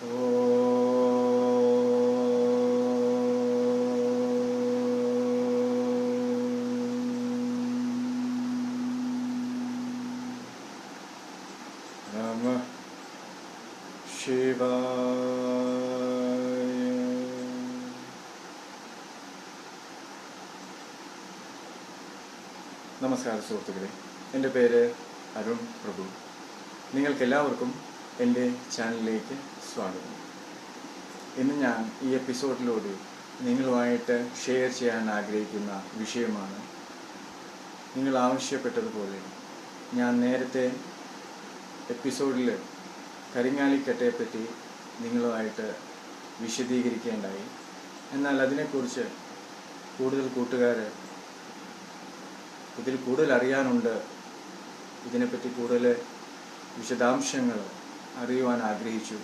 നമ ശിവായ നമസ്കാരം സുഹൃത്തുക്കളെ. എന്റെ പേര് അരുൺ പ്രഭു. നിങ്ങൾക്കെല്ലാവർക്കും എന്റെ ചാനലിലേക്ക് സ്വാഗതം. ഇന്ന് ഞാൻ ഈ എപ്പിസോഡിലൂടെ നിങ്ങളുമായിട്ട് ഷെയർ ചെയ്യാൻ ആഗ്രഹിക്കുന്ന വിഷയമാണ്. നിങ്ങൾ ആവശ്യപ്പെട്ടതുപോലെ ഞാൻ നേരത്തെ എപ്പിസോഡിൽ കരിങ്ങാലിക്കട്ടയെപ്പറ്റി നിങ്ങളുമായിട്ട് വിശദീകരിക്കേണ്ടായി. എന്നാൽ അതിനെക്കുറിച്ച് കൂടുതൽ കൂട്ടുകാർ ഇതിൽ കൂടുതൽ അറിയാനുണ്ട് ഇതിനെപ്പറ്റി കൂടുതൽ വിശദാംശങ്ങൾ അറിയുവാൻ ആഗ്രഹിച്ചു.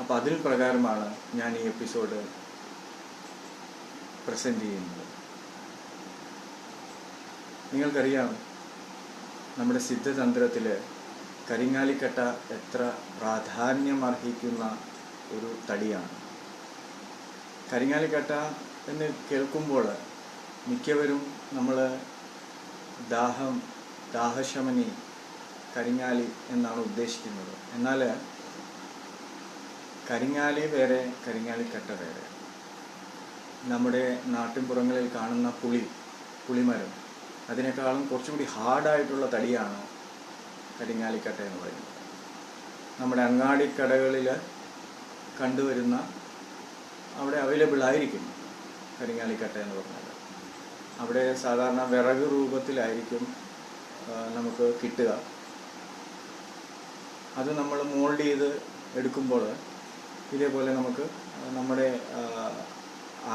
അപ്പോൾ അതിൽ പ്രകാരമാണ് ഞാൻ ഈ എപ്പിസോഡ് പ്രസന്റ് ചെയ്യുന്നത്. നിങ്ങൾക്കറിയാം നമ്മുടെ സിദ്ധതന്ത്രത്തിൽ കരിങ്ങാലിക്കട്ട എത്ര പ്രാധാന്യം അർഹിക്കുന്ന ഒരു തടിയാണ്. കരിങ്ങാലിക്കട്ട എന്ന് കേൾക്കുമ്പോൾ മിക്കവരും നമ്മൾ ദാഹം ദാഹശമനി കരിങ്ങാലി എന്നാണ് ഉദ്ദേശിക്കുന്നത്. എന്നാൽ കരിങ്ങാലി വേറെ കരിങ്ങാലിക്കട്ട വേറെ. നമ്മുടെ നാട്ടിൻപുറങ്ങളിൽ കാണുന്ന പുളി പുളിമരം അതിനേക്കാളും കുറച്ചുകൂടി ഹാർഡായിട്ടുള്ള തടിയാണ് കരിങ്ങാലിക്കട്ട എന്ന് പറയുന്നത്. നമ്മുടെ അങ്ങാടിക്കടകളിൽ കണ്ടുവരുന്ന അവിടെ അവൈലബിൾ ആയിരിക്കും കരിങ്ങാലിക്കട്ട എന്ന് പറഞ്ഞാൽ അവിടെ സാധാരണ വിറക് രൂപത്തിലായിരിക്കും നമുക്ക് കിട്ടുക. അത് നമ്മൾ മോൾഡ് ചെയ്ത് എടുക്കുമ്പോൾ ഇതേപോലെ നമുക്ക് നമ്മുടെ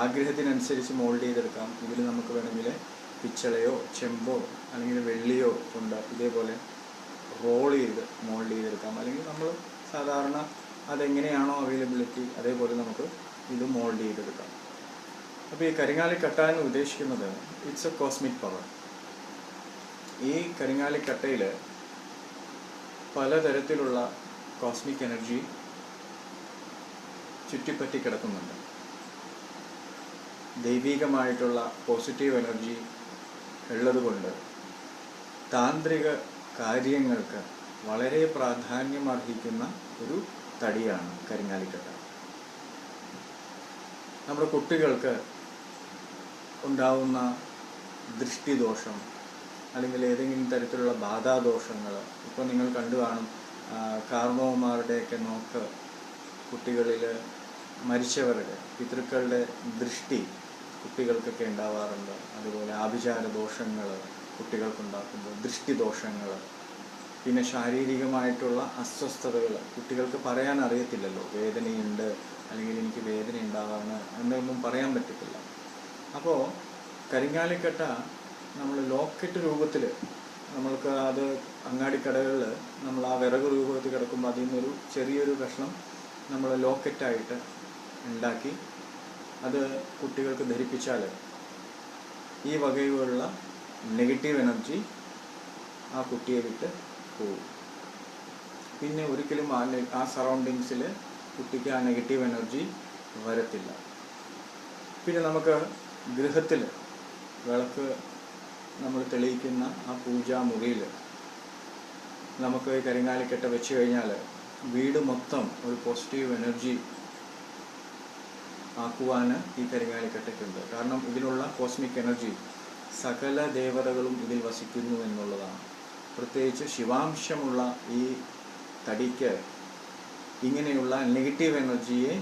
ആഗ്രഹത്തിനനുസരിച്ച് മോൾഡ് ചെയ്തെടുക്കാം. ഇതിൽ നമുക്ക് വേണമെങ്കിൽ പിച്ചളയോ ചെമ്പോ അല്ലെങ്കിൽ വെള്ളിയോ കൊണ്ട് ഇതേപോലെ റോൾ ചെയ്ത് മോൾഡ് ചെയ്തെടുക്കാം. അല്ലെങ്കിൽ നമ്മൾ സാധാരണ അതെങ്ങനെയാണോ അവൈലബിലിറ്റി അതേപോലെ നമുക്ക് ഇത് മോൾഡ് ചെയ്തെടുക്കാം. അപ്പോൾ ഈ കരിങ്ങാലി കട്ട എന്ന് ഉദ്ദേശിക്കുന്നത് ഇറ്റ്സ് എ കോസ്മിക് പവർ ഈ കരിങ്ങാലിക്കട്ടയിൽ പലതരത്തിലുള്ള കോസ്മിക് എനർജി ചുറ്റിപ്പറ്റി കിടക്കുന്നുണ്ട്. ദൈവികമായിട്ടുള്ള പോസിറ്റീവ് എനർജി ഉള്ളതുകൊണ്ട് താന്ത്രിക കാര്യങ്ങൾക്ക് വളരെ പ്രാധാന്യമർഹിക്കുന്ന ഒരു തടിയാണ് കരിങ്ങാലിക്കട്ട. നമ്മുടെ കുട്ടികൾക്ക് ഉണ്ടാവുന്ന ദൃഷ്ടിദോഷം അല്ലെങ്കിൽ ഏതെങ്കിലും തരത്തിലുള്ള ബാധാദോഷങ്ങൾ ഇപ്പോൾ നിങ്ങൾ കണ്ടു കാണും ആ, നോക്ക് കുട്ടികളിൽ മരിച്ചവരുടെ പിതൃക്കളുടെ ദൃഷ്ടി കുട്ടികൾക്കൊക്കെ ഉണ്ടാവാറുണ്ട്. അതുപോലെ ആഭിചാര ദോഷങ്ങൾ കുട്ടികൾക്കുണ്ടാക്കുമ്പോൾ ദൃഷ്ടിദോഷങ്ങൾ പിന്നെ ശാരീരികമായിട്ടുള്ള അസ്വസ്ഥതകൾ കുട്ടികൾക്ക് പറയാൻ അറിയത്തില്ലല്ലോ. വേദനയുണ്ട് അല്ലെങ്കിൽ എനിക്ക് വേദന ഉണ്ടാവാണ് എന്നൊന്നും പറയാൻ പറ്റത്തില്ല. അപ്പോൾ കരിങ്ങാലിക്കട്ട നമ്മൾ ലോക്കറ്റ് രൂപത്തിൽ നമ്മൾക്ക് അത് അങ്ങാടി കടകളിൽ നമ്മൾ ആ വിറക് രൂപത്തിൽ കിടക്കുമ്പോൾ അതിൽ നിന്നൊരു ചെറിയൊരു കഷ്ണം നമ്മൾ ലോക്കറ്റായിട്ട് ഉണ്ടാക്കി അത് കുട്ടികൾക്ക് ധരിപ്പിച്ചാൽ ഈ വകയുള്ള നെഗറ്റീവ് എനർജി ആ കുട്ടിയെ വിട്ട് പോകും. പിന്നെ ഒരിക്കലും ആ ആ സറൗണ്ടിങ്സിൽ കുട്ടിക്ക് ആ നെഗറ്റീവ് എനർജി വരത്തില്ല. പിന്നെ നമുക്ക് ഗൃഹത്തിൽ വിളക്ക് നമ്മൾ തെളിയിക്കുന്ന ആ പൂജാമുറിയിൽ നമുക്ക് കരിങ്ങാലിക്കെട്ട വെച്ച് കഴിഞ്ഞാൽ വീട് മൊത്തം ഒരു പോസിറ്റീവ് എനർജി ആക്കുവാൻ ഈ കരിങ്ങാലിക്കെട്ടയ്ക്കുണ്ട്. കാരണം ഇതിലുള്ള കോസ്മിക് എനർജി സകല ദേവതകളും ഇതിൽ വസിക്കുന്നു എന്നുള്ളതാണ്. പ്രത്യേകിച്ച് ശിവാംശമുള്ള ഈ തടിക്ക് ഇങ്ങനെയുള്ള നെഗറ്റീവ് എനർജിയെ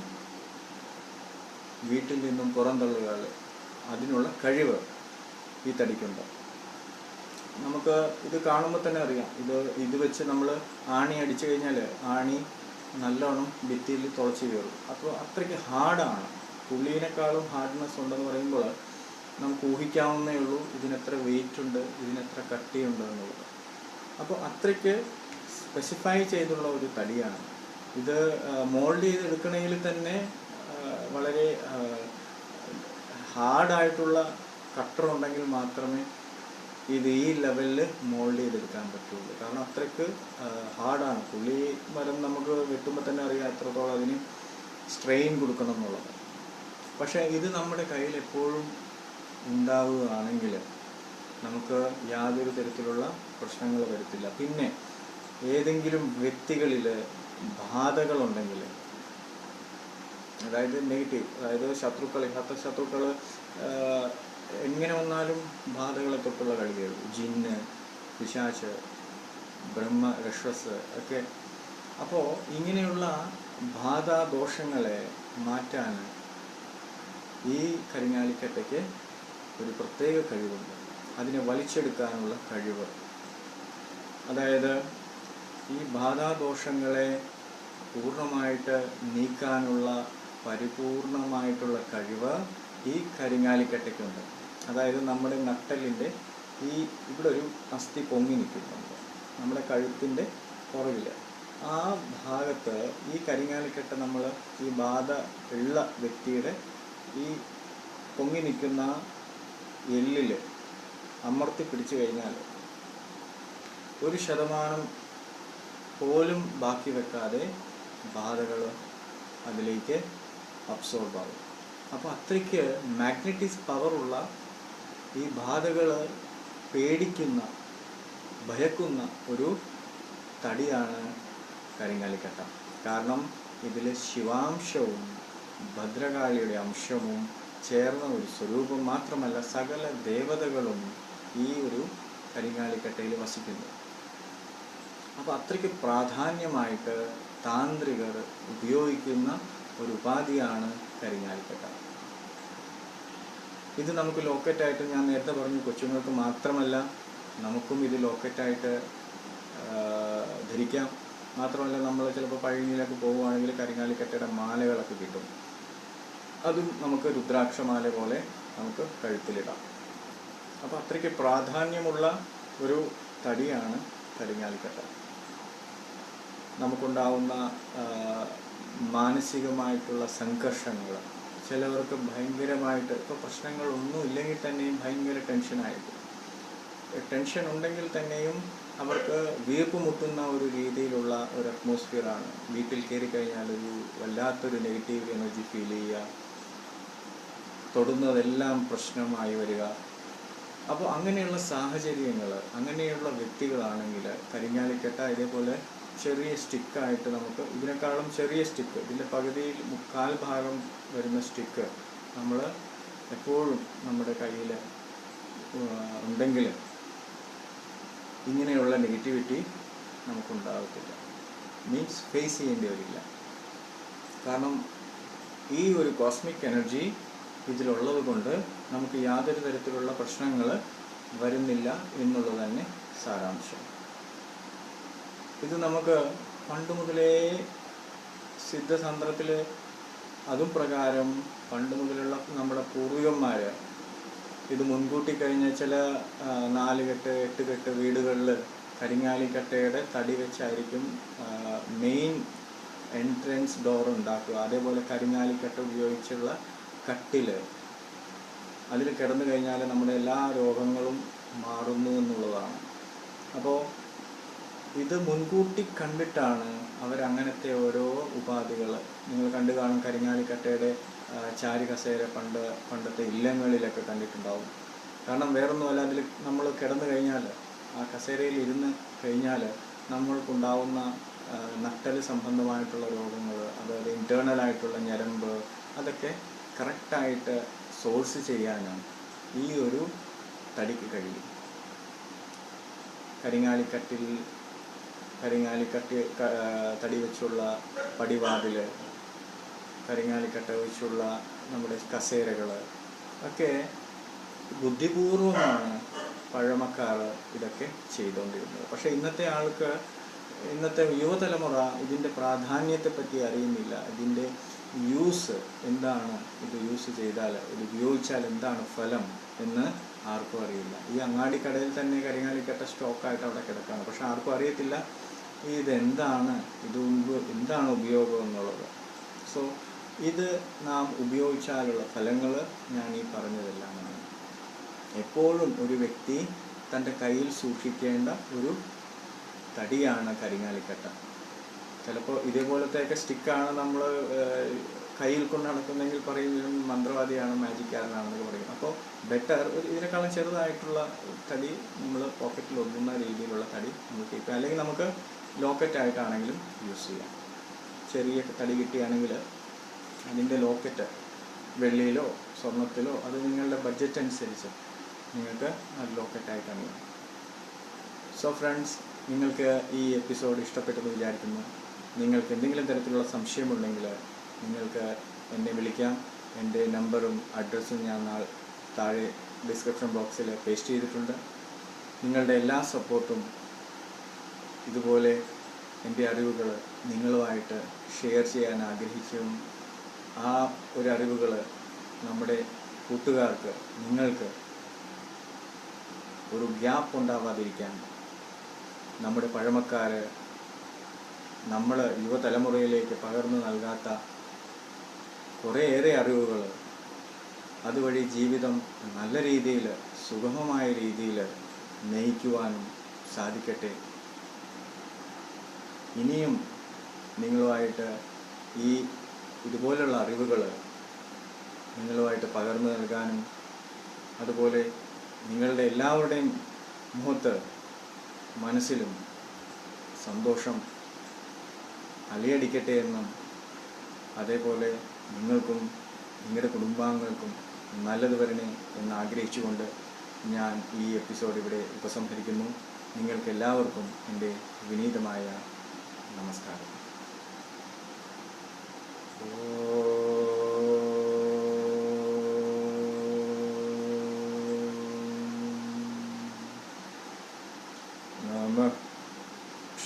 വീട്ടിൽ നിന്നും പുറന്തള്ളുക അതിനുള്ള കഴിവ് ഈ തടിക്കുണ്ട്. നമുക്ക് ഇത് കാണുമ്പോൾ തന്നെ അറിയാം. ഇത് ഇത് വെച്ച് നമ്മൾ ആണി അടിച്ചു കഴിഞ്ഞാൽ ആണി നല്ലോണം ഭിത്തിയിൽ തുളച്ച് കയറും. അപ്പോൾ അത്രയ്ക്ക് ഹാർഡാണ് പുള്ളീനേക്കാളും ഹാർഡ്നെസ് ഉണ്ടെന്ന് പറയുമ്പോൾ നമുക്ക് ഊഹിക്കാവുന്നേ ഉള്ളൂ ഇതിനെത്ര വെയിറ്റ് ഉണ്ട് ഇതിനെത്ര കട്ടിയുണ്ട് എന്നുള്ളത്. അപ്പോൾ അത്രയ്ക്ക് സ്പെസിഫൈ ചെയ്തുള്ള ഒരു തടിയാണ്. ഇത് മോൾഡ് ചെയ്തെടുക്കണമെങ്കിൽ തന്നെ വളരെ ഹാർഡായിട്ടുള്ള കട്ടർ ഉണ്ടെങ്കിൽ മാത്രമേ ഇത് ഈ ലെവലിൽ മോൾഡ് ചെയ്തെടുക്കാൻ പറ്റുള്ളൂ. കാരണം അത്രയ്ക്ക് ഹാർഡാണ് പുള്ളി മരം നമുക്ക് വെട്ടുമ്പോൾ തന്നെ അറിയാം എത്രത്തോളം അതിന് സ്ട്രെയിൻ കൊടുക്കണം എന്നുള്ളത്. പക്ഷേ ഇത് നമ്മുടെ കയ്യിൽ എപ്പോഴും ഉണ്ടാവുകയാണെങ്കിൽ നമുക്ക് യാതൊരു തരത്തിലുള്ള പ്രശ്നങ്ങൾ വരത്തില്ല. പിന്നെ ഏതെങ്കിലും വ്യക്തികളിൽ ബാധകളുണ്ടെങ്കിൽ അതായത് നെഗറ്റീവ് അതായത് ശത്രുക്കൾ ഇന്നത്തെ ശത്രുക്കൾ എങ്ങനെ വന്നാലും ബാധകളെ തൊട്ടുള്ള കളികൾ ജിന്ന് പിശാച്ച് ബ്രഹ്മ രക്ഷസ് ഒക്കെ. അപ്പോൾ ഇങ്ങനെയുള്ള ബാധാദോഷങ്ങളെ മാറ്റാൻ ഈ കരിങ്ങാലിക്കട്ടയ്ക്ക് ഒരു പ്രത്യേക കഴിവുണ്ട്. അതിനെ വലിച്ചെടുക്കാനുള്ള കഴിവ്. അതായത് ഈ ബാധാദോഷങ്ങളെ പൂർണമായിട്ട് നീക്കാനുള്ള പരിപൂർണമായിട്ടുള്ള കഴിവ് ഈ കരിങ്ങാലിക്കട്ടയ്ക്കുണ്ട്. അതായത് നമ്മുടെ നട്ടലിന്റെ ഈ ഇവിടെ ഒരു അസ്ഥി പൊങ്ങി നിൽക്കുന്നുണ്ട്. നമ്മുടെ കഴുത്തിന്റെ പുറകിൽ ആ ഭാഗത്ത് ഈ കരിങ്ങാലിക്കെട്ട് നമ്മൾ ഈ ബാധ ഉള്ള വ്യക്തിയുടെ ഈ പൊങ്ങി നിൽക്കുന്ന എല്ലിൽ അമർത്തി പിടിച്ചു കഴിഞ്ഞാൽ ഒരു ശതമാനം പോലും ബാക്കി വെക്കാതെ ബാധകൾ അതിലേക്ക് അബ്സോർബ് ആവും അപ്പോൾ അത്രയ്ക്ക് മാഗ്നറ്റിക് പവറുള്ള ഈ ബാധകൾ പേടിക്കുന്ന ഭയക്കുന്ന ഒരു തടിയാണ് കരിങ്കാലിക്കട്ട. കാരണം ഇതിൽ ശിവാംശവും ഭദ്രകാളിയുടെ അംശവും ചേർന്ന ഒരു സ്വരൂപം മാത്രമല്ല സകല ദേവതകളും ഈ ഒരു കരിങ്കാലിക്കട്ടയിൽ വസിക്കുന്നു. അപ്പോൾ അത്രയ്ക്ക് പ്രാധാന്യമായിട്ട് താന്ത്രികർ ഉപയോഗിക്കുന്ന ഒരു ഉപാധിയാണ് കരിങ്ങാലിക്കട്ട ഇത് നമുക്ക് ലോക്കറ്റായിട്ട് ഞാൻ നേരത്തെ പറഞ്ഞു കൊച്ചുങ്ങൾക്ക് മാത്രമല്ല നമുക്കും ഇത് ലോക്കറ്റായിട്ട് ധരിക്കാം. മാത്രമല്ല നമ്മൾ ചിലപ്പോൾ പഴനിയിലൊക്കെ പോവുകയാണെങ്കിൽ കരിങ്ങാലിക്കട്ടയുടെ മാലകളൊക്കെ കിട്ടും. അതും നമുക്ക് രുദ്രാക്ഷമാല പോലെ നമുക്ക് കഴുത്തിലിടാം. അപ്പോൾ അത്രയ്ക്ക് പ്രാധാന്യമുള്ള ഒരു തടിയാണ് കരിങ്ങാലിക്കട്ട. നമുക്കുണ്ടാവുന്ന മാനസികമായിട്ടുള്ള സംഘർഷങ്ങൾ ചിലവർക്ക് ഭയങ്കരമായിട്ട് ഇപ്പോൾ പ്രശ്നങ്ങളൊന്നും ഇല്ലെങ്കിൽ തന്നെയും ഭയങ്കര ടെൻഷനായിരിക്കും ടെൻഷൻ ഉണ്ടെങ്കിൽ തന്നെയും അവർക്ക് വീർപ്പ് മുട്ടുന്ന ഒരു രീതിയിലുള്ള ഒരു അറ്റ്മോസ്ഫിയറാണ് വീട്ടിൽ കയറി കഴിഞ്ഞാൽ ഒരു വല്ലാത്തൊരു നെഗറ്റീവ് എനർജി ഫീൽ ചെയ്യുക. തൊടുന്നതെല്ലാം പ്രശ്നമായി വരിക. അപ്പോൾ അങ്ങനെയുള്ള സാഹചര്യങ്ങൾ അങ്ങനെയുള്ള വ്യക്തികളാണെങ്കിൽ കരിഞ്ഞാലിക്കെട്ട ഇതേപോലെ ചെറിയ സ്റ്റിക്കായിട്ട് നമുക്ക് ഇതിനേക്കാളും ചെറിയ സ്റ്റിക്ക് ഇതിന്റെ പകുതിയിൽ മുക്കാൽ ഭാഗം വരുന്ന സ്റ്റിക്ക് നമ്മൾ എപ്പോഴും നമ്മുടെ കയ്യിൽ ഉണ്ടെങ്കിൽ ഇങ്ങനെയുള്ള നെഗറ്റിവിറ്റി നമുക്കുണ്ടാകത്തില്ല മീൻസ് ഫേസ് ചെയ്യേണ്ടി വരില്ല കാരണം ഈ ഒരു കോസ്മിക് എനർജി ഇതിലുള്ളത് കൊണ്ട് നമുക്ക് യാതൊരു തരത്തിലുള്ള പ്രശ്നങ്ങൾ വരുന്നില്ല എന്നുള്ളത് തന്നെ സാരാംശം. ഇത് നമുക്ക് പണ്ട് മുതലേ സിദ്ധതന്ത്രത്തിൽ അതും പ്രകാരം പണ്ട് മുതലുള്ള നമ്മുടെ പൂർവികന്മാർ ഇത് മുൻകൂട്ടി കഴിഞ്ഞ ചില നാല് കെട്ട് എട്ട് കെട്ട് വീടുകളിൽ കരിങ്ങാലിക്കട്ടയുടെ തടി വെച്ചായിരിക്കും മെയിൻ എൻട്രൻസ് ഡോർ ഉണ്ടാക്കുക. അതേപോലെ കരിങ്ങാലിക്കട്ട ഉപയോഗിച്ചുള്ള കട്ടിൽ അതിൽ കിടന്നു കഴിഞ്ഞാൽ നമ്മുടെ എല്ലാ രോഗങ്ങളും മാറുന്നു എന്നുള്ളതാണ്. അപ്പോൾ ഇത് മുൻകൂട്ടി കണ്ടിട്ടാണ് അവരങ്ങനത്തെ ഓരോ ഉപാധികൾ. നിങ്ങൾ കണ്ടു കാണും കരിങ്ങാലിക്കട്ടയുടെ ചാരി കസേര പണ്ട് പണ്ടത്തെ ഇല്ലങ്ങളിലൊക്കെ കണ്ടിട്ടുണ്ടാവും. കാരണം വേറൊന്നുമല്ല അതിൽ നമ്മൾ കിടന്നു കഴിഞ്ഞാൽ ആ കസേരയിൽ ഇരുന്ന് കഴിഞ്ഞാൽ നമ്മൾക്കുണ്ടാവുന്ന നട്ടൽ സംബന്ധമായിട്ടുള്ള രോഗങ്ങൾ അതായത് ഇന്റേർണൽ ആയിട്ടുള്ള ഞരമ്പ് അതൊക്കെ കറക്റ്റായിട്ട് സോഴ്സ് ചെയ്യാനാണ് ഈ ഒരു തടിക്ക് കഴിയും കരിങ്ങാലിക്കട്ടിൽ കരിങ്ങാലിക്കട്ടി തടി വെച്ചുള്ള പടിവാതിൽ കരിങ്ങാലിക്കട്ട വെച്ചുള്ള നമ്മുടെ കസേരകൾ ഒക്കെ ബുദ്ധിപൂർവമാണ് പഴമക്കാർ ഇതൊക്കെ ചെയ്തുകൊണ്ടിരുന്നത് പക്ഷേ ഇന്നത്തെ ആൾക്ക് ഇന്നത്തെ യുവതലമുറ ഇതിന്റെ പ്രാധാന്യത്തെപ്പറ്റി അറിയുന്നില്ല. ഇതിന്റെ യൂസ് എന്താണ്? ഇത് യൂസ് ചെയ്താൽ ഇത് ഉപയോഗിച്ചാൽ എന്താണ് ഫലം എന്ന് ആർക്കും അറിയില്ല. ഈ അങ്ങാടിക്കടയിൽ തന്നെ കരിങ്ങാലിക്കട്ട സ്റ്റോക്കായിട്ട് അവിടെ കിടക്കുകയാണ് പക്ഷെ ആർക്കും അറിയത്തില്ല ഇതെന്താണ് ഇത് എന്താണ് ഉപയോഗം എന്നുള്ളത്. സോ ഇത് നാം ഉപയോഗിച്ചാലുള്ള ഫലങ്ങൾ ഞാൻ ഈ പറഞ്ഞതെല്ലാമാണ് എപ്പോഴും ഒരു വ്യക്തി തന്റെ കയ്യിൽ സൂക്ഷിക്കേണ്ട ഒരു തടിയാണ് കരിങ്ങാലിക്കട്ട. ചിലപ്പോൾ ഇതേപോലത്തെയൊക്കെ സ്റ്റിക്കാണ് നമ്മൾ കയ്യിൽ കൊണ്ട് നടക്കുന്നെങ്കിൽ പറയും മന്ത്രവാദിയാണ് മാജിക്കാരനാണെന്നൊക്കെ പറയും. അപ്പോൾ ബെറ്റർ ഒരു ഇതിനേക്കാളും ചെറുതായിട്ടുള്ള തടി നമ്മൾ പോക്കറ്റിൽ ഒതുങ്ങുന്ന രീതിയിലുള്ള തടി നമുക്ക് കീപ്പ് അല്ലെങ്കിൽ നമുക്ക് ലോക്കറ്റ് ആയിട്ടാണെങ്കിലും യൂസ് ചെയ്യാം. ചെറിയ തടി കിട്ടിയാണെങ്കിൽ അതിന്റെ ലോക്കറ്റ് വെള്ളിയിലോ സ്വർണത്തിലോ അത് നിങ്ങളുടെ ബഡ്ജറ്റ് അനുസരിച്ച് നിങ്ങൾക്ക് അത് ലോക്കറ്റായിട്ടാണ് സോ ഫ്രണ്ട്സ് നിങ്ങൾക്ക് ഈ എപ്പിസോഡ് ഇഷ്ടപ്പെട്ടെന്ന് വിചാരിക്കുന്നു. നിങ്ങൾക്ക് എന്തെങ്കിലും തരത്തിലുള്ള സംശയമുണ്ടെങ്കിൽ നിങ്ങൾക്ക് എന്നെ വിളിക്കാം. എന്റെ നമ്പറും അഡ്രസ്സും ഞാൻ താഴെ ഡിസ്ക്രിപ്ഷൻ ബോക്സിൽ പേസ്റ്റ് ചെയ്തിട്ടുണ്ട്. നിങ്ങളുടെ എല്ലാ സപ്പോർട്ടും ഇതുപോലെ എന്റെ അറിവുകൾ നിങ്ങളുമായിട്ട് ഷെയർ ചെയ്യാൻ ആഗ്രഹിക്കും. ആ ഒരു അറിവുകൾ നമ്മുടെ കൂട്ടുകാർക്ക് നിങ്ങൾക്ക് ഒരു ഗ്യാപ്പ് ഉണ്ടാവാതിരിക്കാൻ നമ്മുടെ പഴമക്കാർ നമ്മൾ യുവതലമുറയിലേക്ക് പകർന്നു നൽകാത്ത കുറേയേറെ അറിവുകൾ. അതുവഴി ജീവിതം നല്ല രീതിയിൽ സുഗമമായ രീതിയിൽ നയിക്കുവാനും സാധിക്കട്ടെ. ഇനിയും നിങ്ങളുമായിട്ട് ഈ ഇതുപോലുള്ള അറിവുകൾ നിങ്ങളുമായിട്ട് പകർന്നു നൽകാനും അതുപോലെ നിങ്ങളുടെ എല്ലാവരുടെയും മുഖത്ത് മനസ്സിലും സന്തോഷം അലയടിക്കട്ടെ എന്നും അതേപോലെ നിങ്ങൾക്കും നിങ്ങളുടെ കുടുംബാംഗങ്ങൾക്കും നല്ലത് വരണേ എന്ന് ആഗ്രഹിച്ചുകൊണ്ട് ഞാൻ ഈ എപ്പിസോഡ് ഇവിടെ ഉപസംഹരിക്കുന്നു. നിങ്ങൾക്കെല്ലാവർക്കും എന്റെ വിനീതമായ നമസ്കാരം.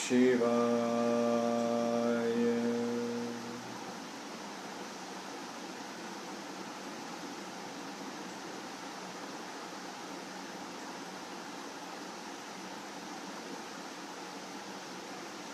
ശിവാ